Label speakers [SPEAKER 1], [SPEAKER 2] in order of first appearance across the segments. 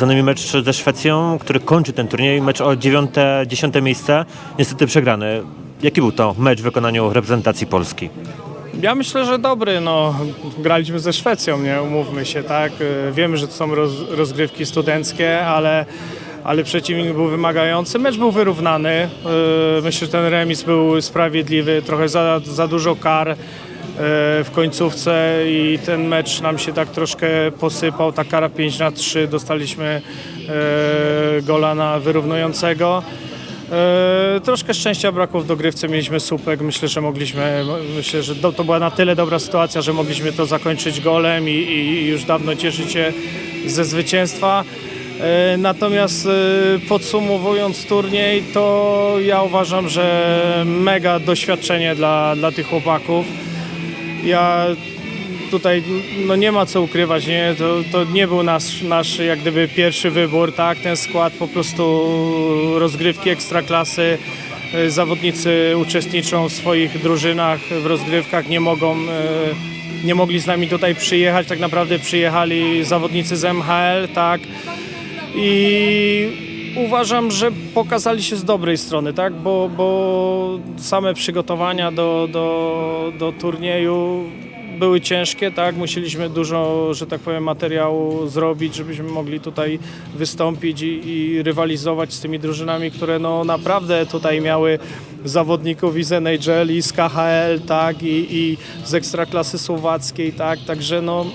[SPEAKER 1] Za nami mecz ze Szwecją, który kończy ten turniej, mecz o dziewiąte, dziesiąte miejsce, niestety przegrany. Jaki był to mecz w wykonaniu reprezentacji Polski?
[SPEAKER 2] Ja myślę, że dobry. No, graliśmy ze Szwecją, nie umówmy się, tak. Y, Wiemy, że to są roz, rozgrywki studenckie, ale, ale przeciwnik był wymagający. Mecz był wyrównany. Y, Myślę, że ten remis był sprawiedliwy. Trochę za, za dużo kar w końcówce i ten mecz nam się tak troszkę posypał. Ta kara 5 na 3 dostaliśmy y, gola na wyrównującego. E, troszkę szczęścia brakło w dogrywce, mieliśmy słupek, myślę, że mogliśmy, myślę, że do, to była na tyle dobra sytuacja, że mogliśmy to zakończyć golem i, i już dawno cieszyć się ze zwycięstwa. E, Natomiast e, podsumowując turniej, to ja uważam, że mega doświadczenie dla, dla tych chłopaków. Ja tutaj no nie ma co ukrywać, nie? To, to nie był nasz, nasz jak gdyby pierwszy wybór, tak? Ten skład po prostu rozgrywki ekstraklasy. Y, Zawodnicy uczestniczą w swoich drużynach, w rozgrywkach, nie mogą, y, nie mogli z nami tutaj przyjechać, tak naprawdę przyjechali zawodnicy z MHL, tak? I uważam, że pokazali się z dobrej strony, tak? Bo, bo same przygotowania do, do, do turnieju były ciężkie, tak? Musieliśmy dużo, że tak powiem, materiału zrobić, żebyśmy mogli tutaj wystąpić i, i rywalizować z tymi drużynami, które no naprawdę tutaj miały zawodników i z NHL, i z KHL, tak? I, i z Ekstraklasy Słowackiej, tak? Także no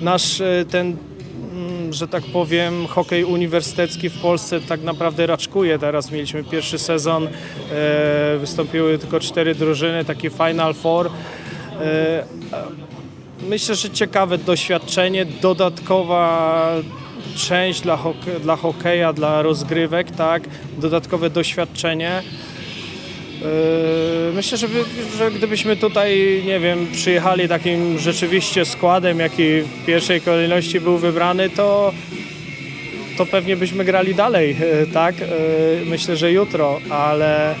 [SPEAKER 2] nasz e, ten że tak powiem, hokej uniwersytecki w Polsce tak naprawdę raczkuje. Teraz mieliśmy pierwszy sezon, e, wystąpiły tylko cztery drużyny, taki Final Four. E, myślę, że ciekawe doświadczenie, dodatkowa część dla, hoke- dla hokeja, dla rozgrywek, tak, dodatkowe doświadczenie. Yy, Myślę, że, że gdybyśmy tutaj, nie wiem, przyjechali takim rzeczywiście składem, jaki w pierwszej kolejności był wybrany, to, to pewnie byśmy grali dalej, yy, tak? Yy, Myślę, że jutro, ale,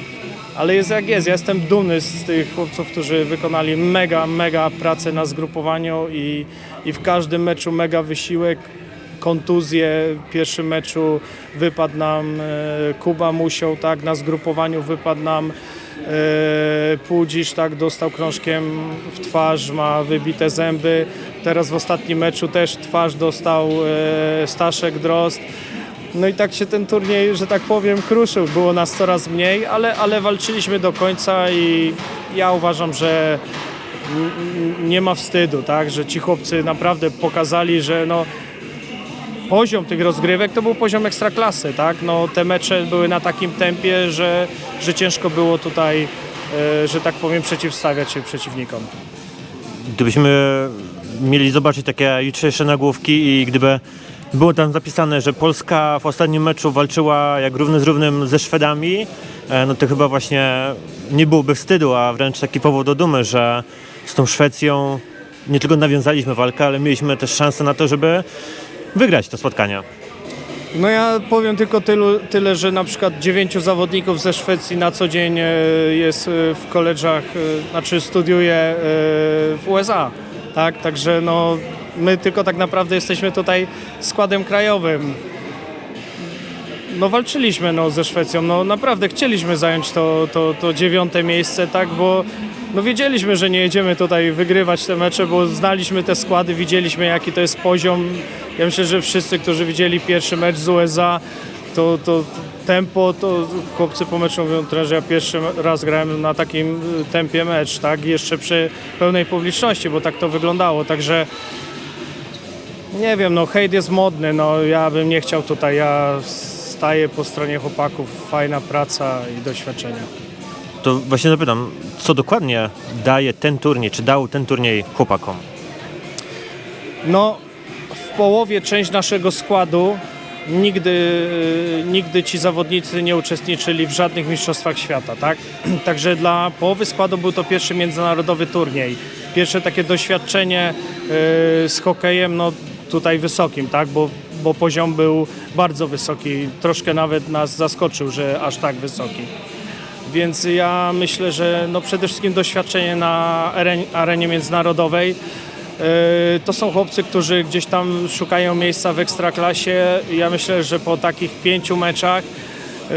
[SPEAKER 2] ale jest jak jest. Ja jestem dumny z tych chłopców, którzy wykonali mega, mega pracę na zgrupowaniu i, i w każdym meczu mega wysiłek kontuzję. W pierwszym meczu wypadł nam e, Kuba Musiał, tak, na zgrupowaniu wypadł nam e, Pudzisz, tak, dostał krążkiem w twarz, ma wybite zęby. Teraz w ostatnim meczu też twarz dostał e, Staszek Drozd. No i tak się ten turniej, że tak powiem, kruszył. Było nas coraz mniej, ale, ale walczyliśmy do końca i ja uważam, że nie ma wstydu, tak, że ci chłopcy naprawdę pokazali, że no, poziom tych rozgrywek to był poziom ekstraklasy, tak? No, te mecze były na takim tempie, że, że ciężko było tutaj, e, że tak powiem, przeciwstawiać się przeciwnikom.
[SPEAKER 1] Gdybyśmy mieli zobaczyć takie jutrzejsze nagłówki i gdyby było tam zapisane, że Polska w ostatnim meczu walczyła jak równy z równym ze Szwedami, e, no to chyba właśnie nie byłoby wstydu, a wręcz taki powód do dumy, że z tą Szwecją nie tylko nawiązaliśmy walkę, ale mieliśmy też szansę na to, żeby wygrać to spotkanie.
[SPEAKER 2] No ja powiem tylko tylu, tyle, że na przykład dziewięciu zawodników ze Szwecji na co dzień e, jest e, w koleżach, e, znaczy studiuje w USA, tak? Także no my tylko tak naprawdę jesteśmy tutaj składem krajowym. No walczyliśmy no, ze Szwecją, no naprawdę chcieliśmy zająć to, to, to dziewiąte miejsce, tak, bo no wiedzieliśmy, że nie jedziemy tutaj wygrywać te mecze, bo znaliśmy te składy, widzieliśmy jaki to jest poziom. Ja myślę, że wszyscy, którzy widzieli pierwszy mecz z USA, to, to tempo, to chłopcy po meczu mówią, że ja pierwszy raz grałem na takim y, tempie mecz, tak, jeszcze przy pełnej publiczności, bo tak to wyglądało, także nie wiem, no hejt jest modny, no ja bym nie chciał tutaj, ja staję po stronie chłopaków, fajna praca i doświadczenia.
[SPEAKER 1] To właśnie zapytam, co dokładnie daje ten turniej, czy dał ten turniej chłopakom?
[SPEAKER 2] No, w połowie część naszego składu nigdy, nigdy ci zawodnicy nie uczestniczyli w żadnych mistrzostwach świata, tak? Także dla połowy składu był to pierwszy międzynarodowy turniej. Pierwsze takie doświadczenie y, z hokejem, no tutaj wysokim, tak? Bo, bo poziom był bardzo wysoki. Troszkę nawet nas zaskoczył, że aż tak wysoki. Więc ja myślę, że no przede wszystkim doświadczenie na arenie, międzynarodowej. E, To są chłopcy, którzy gdzieś tam szukają miejsca w ekstraklasie. Ja myślę, że po takich pięciu meczach, e,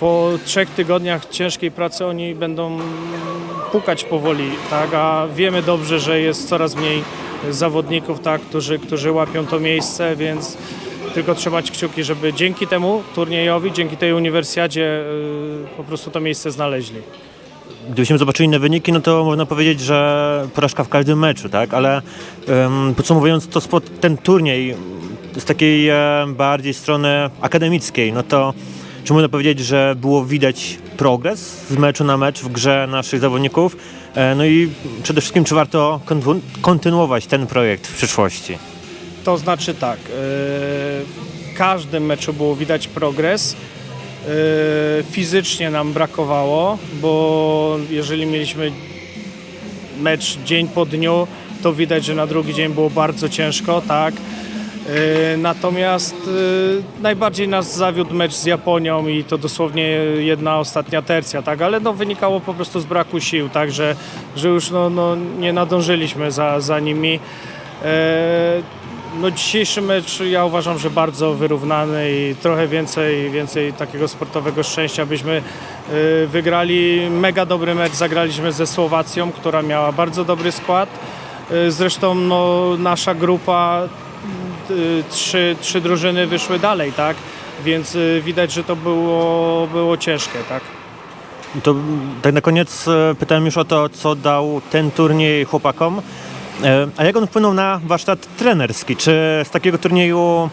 [SPEAKER 2] po trzech tygodniach ciężkiej pracy oni będą pukać powoli, tak? A wiemy dobrze, że jest coraz mniej zawodników, tak, którzy, którzy łapią to miejsce, więc tylko trzymać kciuki, żeby dzięki temu turniejowi, dzięki tej uniwersjadzie e, po prostu to miejsce znaleźli.
[SPEAKER 1] Gdybyśmy zobaczyli inne wyniki, no to można powiedzieć, że porażka w każdym meczu, tak? Ale em, podsumowując to spot, ten turniej z takiej bardziej strony akademickiej, no to czy można powiedzieć, że było widać progres z meczu na mecz w grze naszych zawodników? E, no i przede wszystkim, czy warto kontynuować ten projekt w przyszłości?
[SPEAKER 2] To znaczy tak, e, w każdym meczu było widać progres. E, Fizycznie nam brakowało, bo jeżeli mieliśmy mecz dzień po dniu, to widać, że na drugi dzień było bardzo ciężko, tak. E, Natomiast e, najbardziej nas zawiódł mecz z Japonią i to dosłownie jedna ostatnia tercja, tak, ale no wynikało po prostu z braku sił, tak, że, że już no, no, nie nadążyliśmy za, za nimi. E, No dzisiejszy mecz ja uważam, że bardzo wyrównany i trochę więcej, więcej takiego sportowego szczęścia byśmy wygrali. Mega dobry mecz zagraliśmy ze Słowacją, która miała bardzo dobry skład. Zresztą no, nasza grupa, trzy, trzy drużyny wyszły dalej, tak? Więc y, widać, że to było, było ciężkie, tak?
[SPEAKER 1] To tak na koniec e, pytałem już o to, co dał ten turniej chłopakom. A jak on wpłynął na warsztat trenerski? Czy z takiego turnieju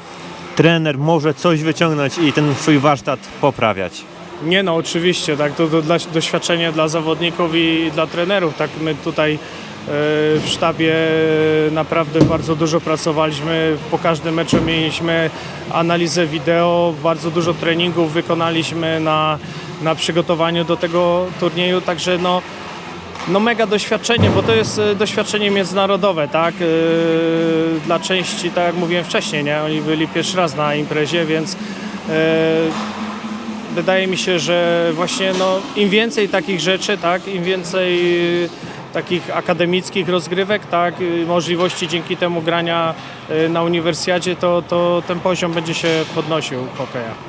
[SPEAKER 1] trener może coś wyciągnąć i ten swój warsztat poprawiać?
[SPEAKER 2] Nie no, oczywiście, tak, to, to dla, doświadczenie dla zawodników i dla trenerów, tak, my tutaj w sztabie naprawdę bardzo dużo pracowaliśmy, po każdym meczu mieliśmy analizę wideo, bardzo dużo treningów wykonaliśmy na, na przygotowaniu do tego turnieju, także no, no mega doświadczenie, bo to jest e, doświadczenie międzynarodowe, tak? E, Dla części, tak jak mówiłem wcześniej, nie? Oni byli pierwszy raz na imprezie, więc e, wydaje mi się, że właśnie no, im więcej takich rzeczy, tak, im więcej takich akademickich rozgrywek, tak, y, możliwości dzięki temu grania y, na uniwersjadzie, to, to ten poziom będzie się podnosił hokeja.